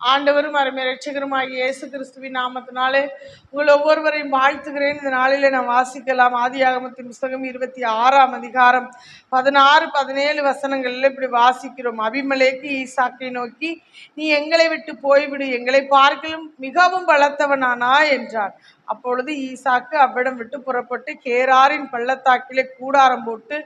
ஆண்டவரும் அருமை ரட்சகருமாகிய இயேசு கிறிஸ்துவின் நாமத்தினாலே உங்கள் ஒவ்வொருவரையும் வாழ்த்துகிறேன். இந்த நாளில் நாம் வாசிக்கலாம் ஆதியாகமத்தின் புஸ்தகம் இருபத்தி ஆறாம் அதிகாரம் பதினாறு பதினேழு வசனங்களில் இப்படி வாசிக்கிறோம். அபிமலைக்கு ஈசாக்கை நோக்கி நீ எங்களை விட்டு போய்விடு எங்களை பார்க்கலும் மிகவும் பலத்தவனானா என்றார் அப்பொழுது ஈசாக்கு அவ்விடம் விட்டு புறப்பட்டு கேராரின் பள்ளத்தாக்கிலே கூடாரம் போட்டு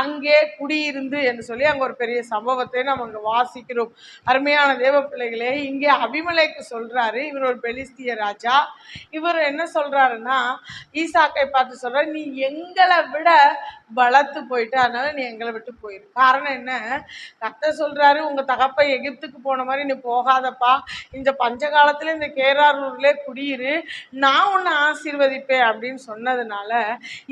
அங்கே குடியிருந்து என்று சொல்லி அங்கே ஒரு பெரிய சம்பவத்தை நம்ம அங்கே வாசிக்கிறோம். அருமையான தேவ பிள்ளைகளே இங்கே அபிமலைக்கு சொல்கிறாரு இவர் ஒரு பெலிஸ்திய ராஜா. இவர் என்ன சொல்கிறாருன்னா ஈசாக்கை பார்த்து சொல்கிறார் நீ எங்களை விட பலத்து போயிட்டு அதனால் நீ எங்களை விட்டு போயிரு. காரணம் என்ன? கத்த சொல்கிறாரு உங்கள் தகப்பை எகிப்துக்கு போன மாதிரி நீ போகாதப்பா. இந்த பஞ்ச காலத்தில் இந்த கேராரூர்லே குடியிரு. நான் உன்னை ஆசீர்வதிப்பேன் அப்படின்னு சொன்னதுனால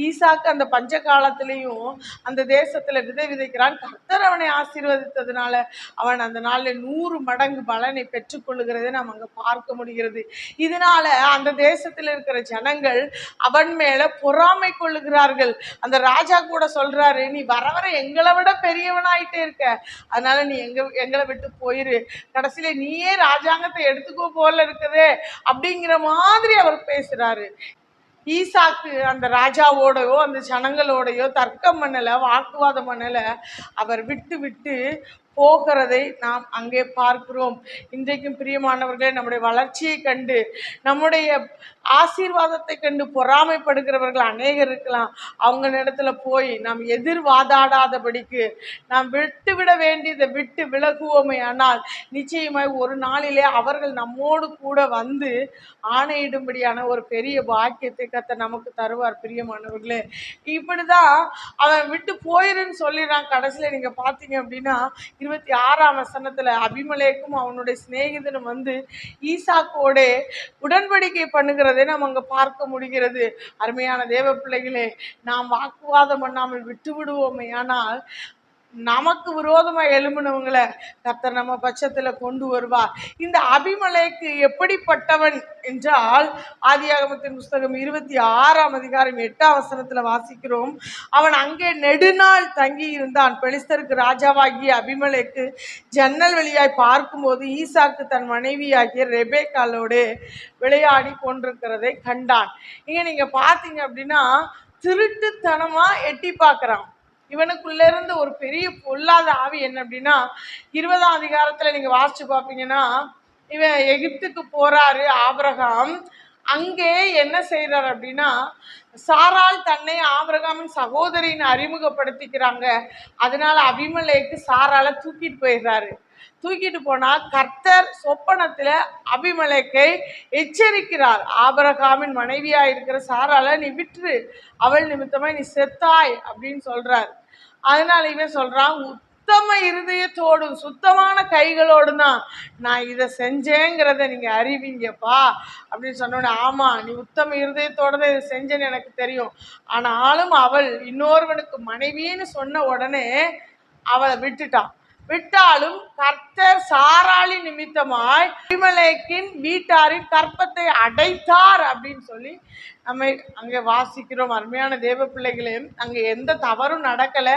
ஈசாக்கு அந்த பஞ்ச காலத்துலேயும் அந்த தேசத்துல விதை விதைக்கிறான். கர்த்தர் அவனை ஆசீர்வதித்ததுனால அவன் அந்த நாள்ல நூறு மடங்கு பலனை பெற்றுக்கொள்ளுகிறதை நாம் அங்க பார்க்க முடிகிறது. இதனால அந்த தேசத்துல இருக்கிற ஜனங்கள் அவன் மேல பொறாமை கொள்ளுகிறார்கள். அந்த ராஜா கூட சொல்றாரு நீ வர வர எங்களை விட பெரியவனாயிட்டே இருக்க. அதனால நீ எங்க எங்களை விட்டு போயிரு. கடைசியில நீயே ராஜாங்கத்தை எடுத்துக்கோ போல இருக்குதே. அப்படிங்கிற மாதிரி அவர் பேசுறாரு. ஈசாக்கு அந்த ராஜாவோடையோ அந்த ஜனங்களோடையோ தர்க்கம் பண்ணலை வாக்குவாதம் பண்ணலை. அவர் விட்டு விட்டு போகிறதை நாம் அங்கே பார்க்கிறோம். இன்றைக்கும் பிரியமானவர்களே நம்முடைய வளர்ச்சியை கண்டு நம்முடைய ஆசீர்வாதத்தை கண்டு பொறாமைப்படுகிறவர்கள் அநேகர் இருக்கலாம். அவங்க இடத்துல போய் நாம் எதிர்வாதாடாதபடிக்கு நாம் விட்டு விட வேண்டியதை விட்டு விலகுவோமே. ஆனால் நிச்சயமாய் ஒரு நாளிலே அவர்கள் நம்மோடு கூட வந்து ஆணையிடும்படியான ஒரு பெரிய பாக்கியத்தை கத்த நமக்கு தருவார். பிரியமானவர்களே இப்படிதான் அவன் விட்டு போயிருன்னு சொல்லிடுறான். கடைசியில் நீங்கள் பார்த்தீங்க அப்படின்னா இருபத்தி ஆறாம் வசனத்தில் அபிமலேக்கும் அவனுடைய சிநேகிதனும் வந்து ஈசாக்கோட உடன்படிக்கை பண்ணுகிறதை நாம் அங்கே பார்க்க முடிகிறது. அருமையான தேவ பிள்ளைகளே நாம் வாக்குவாதம் பண்ணாமல் விட்டு விடுவோமே ஆனால் நமக்கு விரோதமா எழும்பினவங்களை கர்த்தர் நம்ம பட்சத்துல கொண்டு வருவார். இந்த அபிமலைக்கு எப்படிப்பட்டவன் என்றால் ஆதியாகமத்தின் புஸ்தகம் இருபத்தி ஆறாம் அதிகாரம் எட்டாம் வசனத்துல வாசிக்கிறோம். அவன் அங்கே நெடுநாள் தங்கி இருந்தான் பெலிஸ்தருக்கு ராஜாவாகிய அபிமலைக்கு ஜன்னல் வழியாய் பார்க்கும்போது ஈசாக்கு தன் மனைவியாகிய ரெபேக்காலோடு விளையாடி கொண்டிருக்கிறதை கண்டான். இங்க நீங்க பாத்தீங்க அப்படின்னா திருட்டுத்தனமா எட்டி பார்க்கிறான். இவனுக்குள்ள இருந்து ஒரு பெரிய பொல்லாத ஆவி என்ன அப்படின்னா இருபதாம் அதிகாரத்துல நீங்க வாசிச்சு பார்ப்பீங்கன்னா இவன் எகிப்துக்கு போறாரு ஆபரகாம். அங்கே என்ன செய்யறார் அப்படின்னா சாரால் தன்னை ஆபரகாமின் சகோதரின் அறிமுகப்படுத்திக்கிறாங்க. அதனால அபிமலைக்கு சாரால தூக்கிட்டு போயிடுறாரு. தூக்கிட்டு போனா கர்த்தர் சொப்பனத்துல அபிமலேக்கை எச்சரிக்கிறார். ஆபரகாமின் மனைவியா இருக்கிற சாரால நீ விட்டுரு. அவள் நிமித்தமா நீ செத்தாய் அப்படின்னு சொல்றார். அதனாலயுமே சொல்கிறான் உத்தம இருதயத்தோடும் சுத்தமான கைகளோடு தான் நான் இதை செஞ்சேங்கிறத நீங்கள் அறிவிங்கப்பா. அப்படின்னு சொன்னோடனே ஆமாம் நீ உத்தம இருதயத்தோடு தான் இதை செஞ்சேன்னு எனக்கு தெரியும். ஆனாலும் அவள் இன்னொருவனுக்கு மனைவின்னு சொன்ன உடனே அவளை விட்டுட்டான். விட்டாலும் கர்த்தர் சாராளி நிமித்தமாய் அபிமலேக்கின் வீட்டாரின் கற்பத்தை அடைத்தார் அப்படின்னு சொல்லி நம்ம அங்கே வாசிக்கிறோம். அருமையான தேவ பிள்ளைகளையும் அங்கே எந்த தவறும் நடக்கலை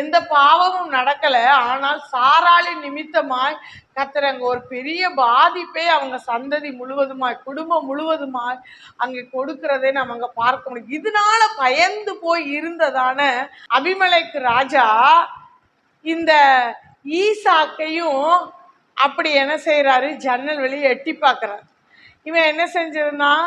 எந்த பாவமும் நடக்கலை. ஆனால் சாராளி நிமித்தமாய் கர்த்தர் அங்கே ஒரு பெரிய பாதிப்பை அவங்க சந்ததி முழுவதுமாய் குடும்பம் முழுவதுமாய் அங்கே கொடுக்கிறதை நம்ம அங்கே பார்க்க முடியும். இதனால பயந்து போய் இருந்ததான அபிமலைக்கு ராஜா இந்த ஈசாக்கையும் அப்படி என்ன செய்கிறாரு ஜன்னல் வெளியே எட்டி பார்க்குறாரு. இவன் என்ன செஞ்சிருந்தான்?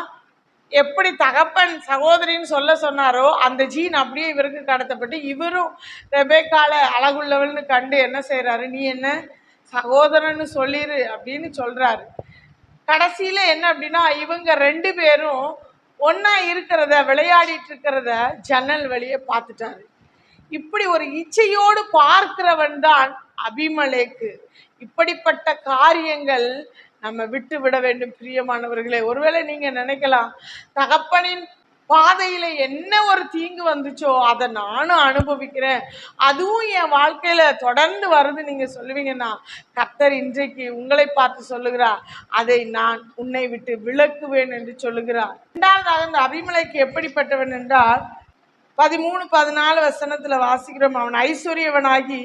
எப்படி தகப்பன் சகோதரின்னு சொல்ல சொன்னாரோ அந்த ஜீன் அப்படியே இவருக்கு கடத்தப்பட்டு இவரும் ரெபேக்கால அழகுள்ளவள்னு கண்டு என்ன செய்கிறாரு நீ என்ன சகோதரன்னு சொல்லிடு அப்படின்னு சொல்கிறாரு கடைசியில் என்ன அப்படின்னா இவங்க ரெண்டு பேரும் ஒன்றா இருக்கிறத விளையாடிட்டு இருக்கிறத ஜன்னல் வழியே பார்த்துட்டாரு. இப்படி ஒரு இச்சையோடு பார்க்கிறவன் தான் அபிமலேக்கு. இப்படிப்பட்ட காரியங்கள் நம்ம விட்டு விட வேண்டும் பிரியமானவர்களே. ஒருவேளை நீங்க நினைக்கலாம் தகப்பனின் பாதையில என்ன ஒரு தீங்கு வந்துச்சோ அதை நானும் அனுபவிக்கிறேன். அதுவும் என் வாழ்க்கையில தொடர்ந்து வருது நீங்க சொல்லுவீங்கன்னா. கத்தர் இன்றைக்கு உங்களை பார்த்து சொல்லுகிறார் அதை நான் உன்னை விட்டு விலக்குவேன் என்று சொல்லுகிறார். இரண்டாவதாக இந்த அபிமலைக்கு எப்படிப்பட்டவன் என்றால் பதிமூணு பதினாலு வசனத்தில் வாசிக்கிறோம். அவன் ஐஸ்வர்யவனாகி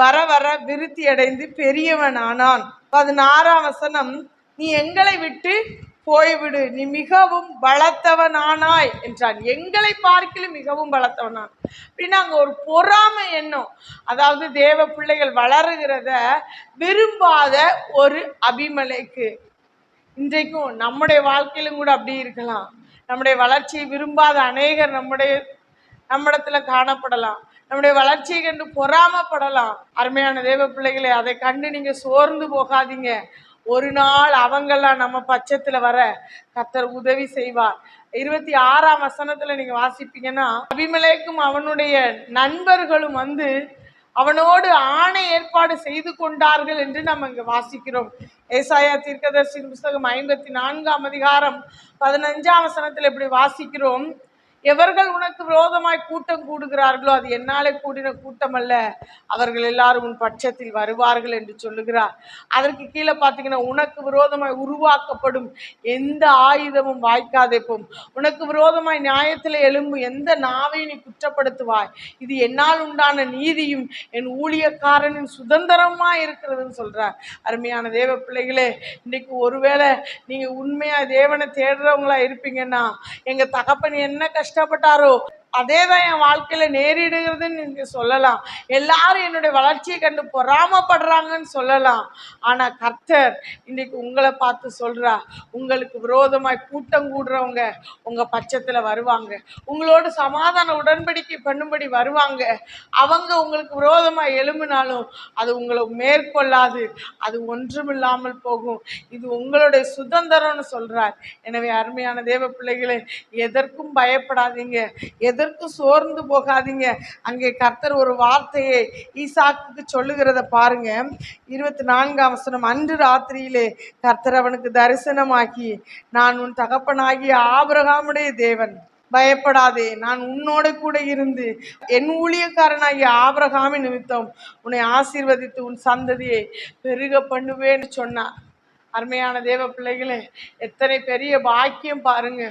வர வர விருத்தி அடைந்து பெரியவன் ஆனான் பதினாறாம் வசனம் நீ எங்களை விட்டு போய்விடு. நீ மிகவும் பலத்தவனானாய் என்றான். எங்களை பார்க்கலும் மிகவும் பலத்தவனான். அப்படின்னா அங்கே ஒரு பொறாமை எண்ணம். அதாவது தேவ பிள்ளைகள் வளருகிறத விரும்பாத ஒரு அபிமலைக்கு. இன்றைக்கும் நம்முடைய வாழ்க்கையிலும் கூட அப்படி இருக்கலாம். நம்முடைய வளர்ச்சியை விரும்பாத அநேகர் நம்முடைய நம்மிடத்துல காணப்படலாம். நம்முடைய வளர்ச்சியை கண்டு பொறாமப்படலாம். அருமையான தேவ பிள்ளைகளை அதை கண்டு நீங்க சோர்ந்து போகாதீங்க. ஒரு நாள் அவங்கெல்லாம் நம்ம பட்சத்தில் வர கத்தர் உதவி செய்வார். இருபத்தி ஆறாம் வசனத்துல நீங்க வாசிப்பீங்கன்னா அபிமலேக்கும் அவனுடைய நண்பர்களும் வந்து அவனோடு ஆணை ஏற்பாடு செய்து கொண்டார்கள் என்று நம்ம இங்க வாசிக்கிறோம். ஏசாயா தீர்க்கதர்சின் புஸ்தகம் ஐம்பத்தி நான்காம் அதிகாரம் பதினஞ்சாம் வசனத்தில் இப்படி வாசிக்கிறோம். எவர்கள் உனக்கு விரோதமாய் கூட்டம் கூடுகிறார்களோ அது என்னாலே கூடின கூட்டம் அல்ல அவர்கள் எல்லாரும் உன் பட்சத்தில் வருவார்கள் என்று சொல்லுகிறார். அதற்கு கீழே பார்த்தீங்கன்னா உனக்கு விரோதமாய் உருவாக்கப்படும் எந்த ஆயுதமும் வாய்க்காதே போம் உனக்கு விரோதமாய் நியாயத்தில் எழும்பும் எந்த நாவையும் நீ குற்றப்படுத்துவாய். இது என்னால் உண்டான நீதியும் என் ஊழியக்காரனின் சுதந்திரமாக இருக்கிறதுன்னு சொல்கிறார் அருமையான தேவ பிள்ளைகளே இன்னைக்கு ஒருவேளை நீங்கள் உண்மையாக தேவனை தேடுறவங்களா இருப்பீங்கன்னா எங்கள் தகப்பன் என்ன కష్టపడ్డారు அதே தான் என் வாழ்க்கையில் நேரிடுகிறதுன்னு நீங்கள் சொல்லலாம். எல்லாரும் என்னுடைய வளர்ச்சியை கண்டு பொறாமப்படுறாங்கன்னு சொல்லலாம். ஆனால் கர்த்தர் இன்றைக்கு உங்களை பார்த்து சொல்கிறா உங்களுக்கு விரோதமாய் கூட்டம் கூடுறவங்க உங்கள் பட்சத்தில் வருவாங்க. உங்களோட சமாதான உடன்படிக்கை பண்ணும்படி வருவாங்க. அவங்க உங்களுக்கு விரோதமாக எழும்பினாலும் அது உங்களை மேற்கொள்ளாது. அது ஒன்றுமில்லாமல் போகும். இது உங்களுடைய சுதந்திரம்னு சொல்கிறார் எனவே அருமையான தேவ பிள்ளைகளே எதற்கும் பயப்படாதீங்க. எத எதற்கும் சோர்ந்து போகாதீங்க. அங்கே கர்த்தர் ஒரு வார்த்தையை ஈசாக்குக்கு சொல்லுகிறத பாருங்க. இருபத்தி நான்காம் வசனம் அன்று ராத்திரியிலே கர்த்தர் அவனுக்கு தரிசனமாக்கி நான் உன் தகப்பனாகிய ஆபிரகாமுடைய தேவன். பயப்படாதே நான் உன்னோட கூட இருந்து என் ஊழியக்காரனாகிய ஆபரகாமி நிமித்தம் உன்னை ஆசீர்வதித்து உன் சந்ததியை பெருக பண்ணுவேன்னு சொன்னார். அருமையான தேவ பிள்ளைகளே எத்தனை பெரிய பாக்கியம் பாருங்க.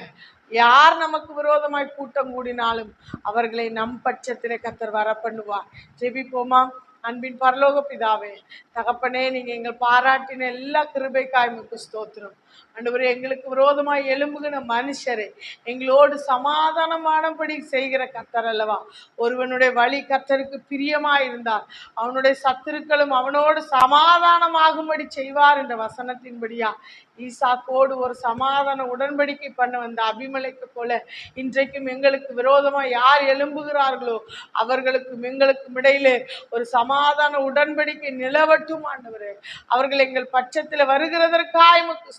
யார் நமக்கு விரோதமாய் கூட்டம் கூடினாலும் அவர்களை நம் பட்சத்திலே கத்தர் வர பண்ணுவார் ஜெபிப்போமா? அன்பின் பரலோக பிதாவே தகப்பனே நீங்க எங்கள் பாராட்டின எல்லா கிருபைக்காய்முக்கு ஸ்தோத்திரம். ஆண்டவர் எங்களுக்கு விரோதமாக எலும்புகிற மனுஷரை எங்களோடு சமாதானமானபடி செய்கிற கர்த்தர் அல்லவா? ஒருவனுடைய வழி கர்த்தருக்கு பிரியமாக இருந்தால் அவனுடைய சத்துருக்களும் அவனோடு சமாதானமாகும்படி செய்வார் என்ற வசனத்தின்படியா? ஈசாக்கோடு ஒரு சமாதான உடன்படிக்கை பண்ண வந்த அபிமலைக்கு போல இன்றைக்கும் எங்களுக்கு விரோதமா யார் எழும்புகிறார்களோ அவர்களுக்கும் எங்களுக்கும் இடையிலே ஒரு சமாதான உடன்படிக்கை நிலவட்டும் ஆண்டவர். அவர்கள் எங்கள் பட்சத்துல வருகிறதற்காய் முக்கு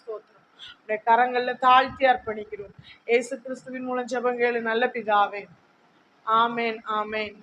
உடைய கரங்களில் தாழ்த்தி அர்ப்பணிக்கிறோம். ஏசு கிறிஸ்துவின் மூலம் ஜெபங்கேளு நல்ல பிதாவே. ஆமேன் ஆமேன்.